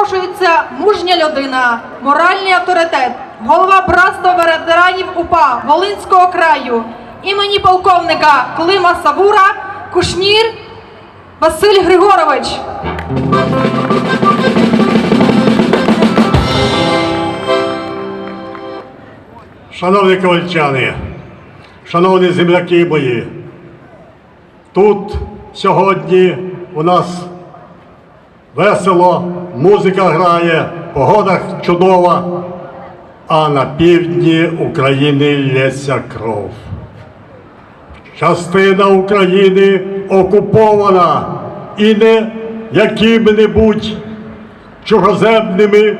запрошується мужня людина, моральний авторитет, голова братства ветеранів УПА Волинського краю, імені полковника Клима Савура, Кушнір Василь Григорович. Шановні ковальчани, шановні земляки мої, тут сьогодні у нас весело, музика грає, погода чудова, а на півдні України лється кров. Частина України окупована і не якими-небудь чужоземними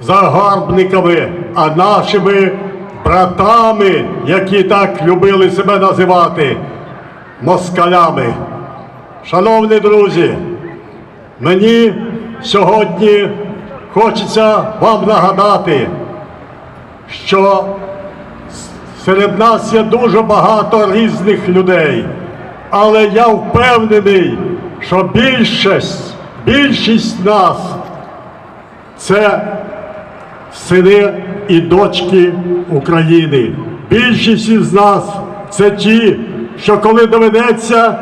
загарбниками, а нашими братами, які так любили себе називати москалями. Шановні друзі, мені сьогодні хочеться вам нагадати, що серед нас є дуже багато різних людей, але я впевнений, що більшість, більшість нас це сини і дочки України. Більшість із нас це ті, що коли доведеться,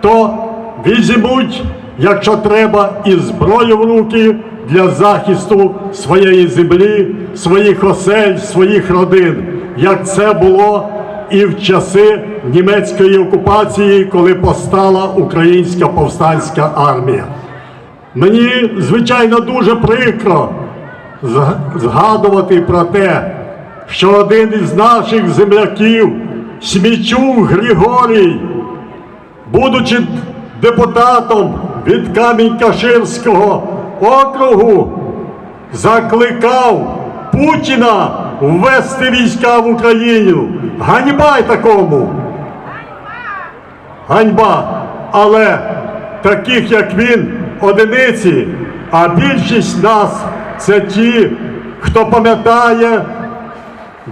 то візьмуть, якщо треба, і зброю в руки для захисту своєї землі, своїх осель, своїх родин, як це було і в часи німецької окупації, коли постала українська повстанська армія. Мені, звичайно, дуже прикро згадувати про те, що один із наших земляків, Смічук Григорій, будучи депутатом від Камінь-Каширського округу, закликав Путіна ввести війська в Україну. Ганьба й такому! ганьба. Але таких, як він, одиниці, а більшість нас це ті, хто пам'ятає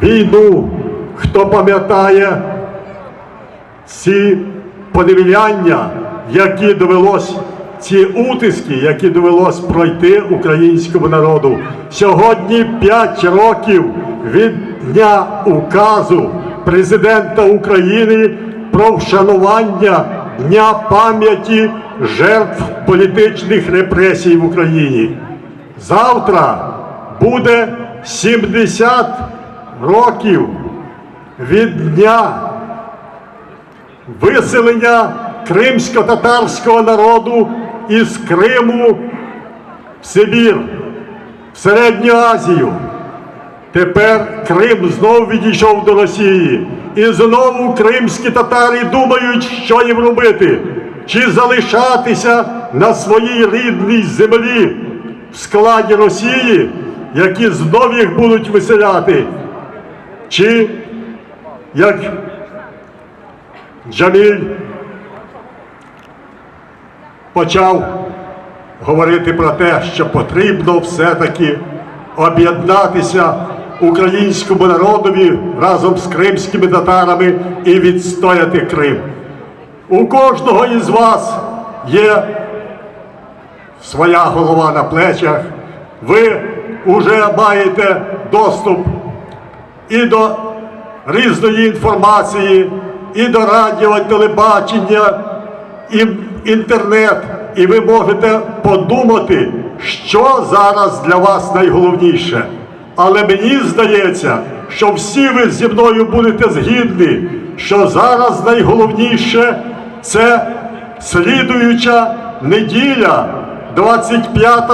війну, хто пам'ятає ці подивляння, які довелось, ці утиски, які довелось пройти українському народу. Сьогодні 5 років від дня указу президента України про вшанування Дня пам'яті жертв політичних репресій в Україні. Завтра буде 70 років від дня виселення кримсько-татарського народу із Криму в Сибір, в Середню Азію. Тепер Крим знову відійшов до Росії. І знову кримські татари думають, що їм робити, чи залишатися на своїй рідній землі в складі Росії, які знов їх будуть виселяти, чи як Джаміль почав говорити про те, що потрібно все-таки об'єднатися українському народові разом з кримськими татарами і відстояти Крим. У кожного із вас є своя голова на плечах. Ви вже маєте доступ і до різної інформації, і до радіо, телебачення, і інтернет. І ви можете подумати, що зараз для вас найголовніше. Але мені здається, що всі ви зі мною будете згідні, що зараз найголовніше це слідуюча неділя 25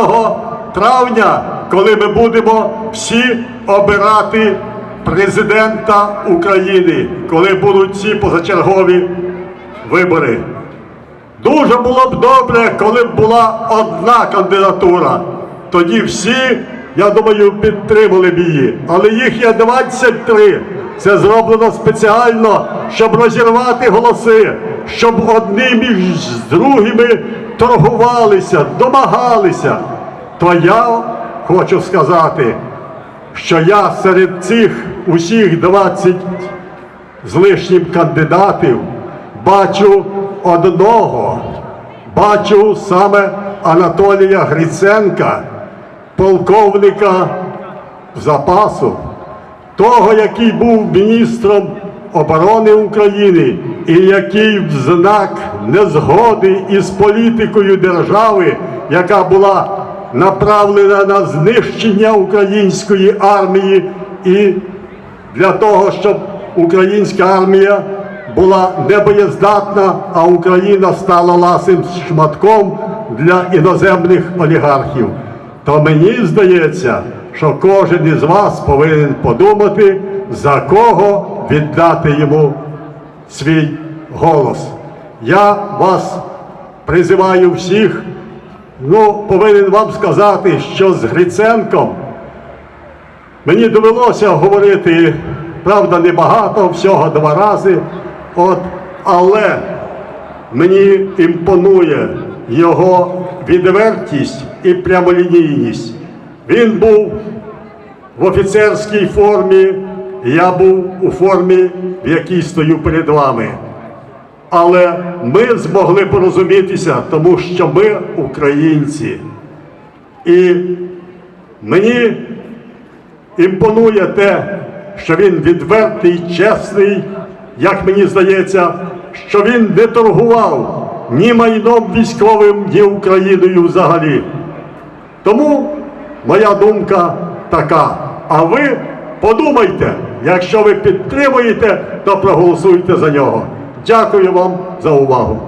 травня, коли ми будемо всі обирати президента України, коли будуть ці позачергові вибори. Дуже було б добре, коли б була одна кандидатура. Тоді всі, я думаю, підтримали б її. Але їх є 23. Це зроблено спеціально, щоб розірвати голоси, щоб одні між другими торгувалися, домагалися. То я хочу сказати, що я серед цих усіх 20 з лишнім кандидатів бачу одного бачу саме Анатолія Гриценка, полковника запасу, того, який був міністром оборони України і який в знак незгоди із політикою держави, яка була направлена на знищення української армії і для того, щоб українська армія була небоєздатна, а Україна стала ласим шматком для іноземних олігархів. То мені здається, що кожен із вас повинен подумати, за кого віддати йому свій голос. Я вас призиваю всіх, ну, повинен вам сказати, що з Гриценком Мені довелося говорити, правда, небагато, всього два рази. От, але мені імпонує його відвертість і прямолінійність. Він був в офіцерській формі, я був у формі, в якій стою перед вами. Але ми змогли порозумітися, тому що ми українці. І мені імпонує те, що він відвертий, чесний, як мені здається, що він не торгував ні майном військовим, ні Україною взагалі. Тому моя думка така. А ви подумайте, якщо ви підтримуєте, то проголосуйте за нього. Дякую вам за увагу.